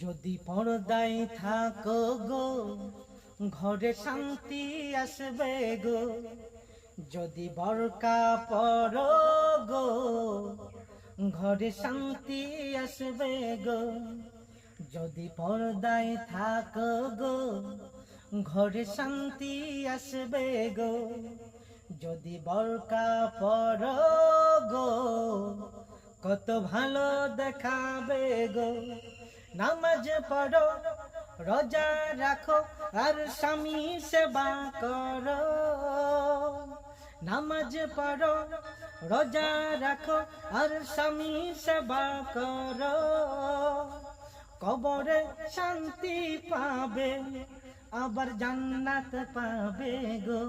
যদি পর্দায় থাকো গো, ঘরে শান্তি আসবে গো। যদি বরকা পর গো, ঘরে শান্তি আসবে গো। যদি পর্দায় থাকো গো, ঘরে শান্তি আসবে গো। যদি বরকা পর গো, কত ভালো দেখাবে গো। নামাজ পড়ো, রোজা রাখো আর স্বামী সেবা করো। নামাজ পড়ো, রোজা রাখো আর স্বামী সেবা করো। কবরে শান্তি পাবে, আবার জান্নাত পাবে গো।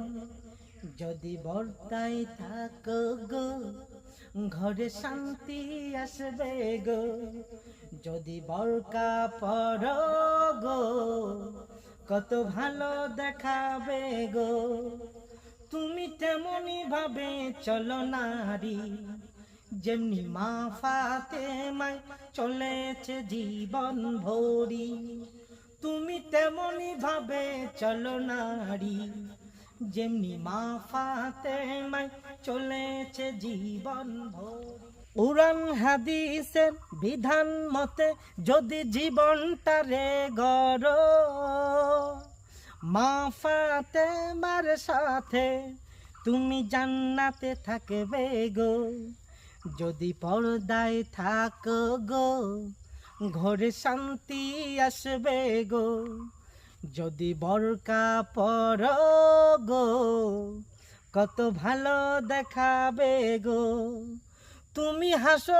যদি বর্তাই থাকো গো ঘরে শান্তি আসবে গো, যদি বরকা পর গো, কত ভালো দেখাবে গো। তুমি তেমনি ভাবে চলো নারী, যেমনি মা ফাতে মাই চলেছে জীবন ভরি। তুমি তেমনি ভাবে চলো নারী যেমনি মা ফাতে চলেছে জীবন উড়ান হাদিসের বিধান মতে যদি জীবনটারে গড় মা ফাতে মার সাথে তুমি জান্নাতে থাকবে গো। যদি পর্দায় থাক গো, ঘরে শান্তি আসবে গো। যদি বরকা পর গো কত ভালো দেখাবে গো। তুমি হাসো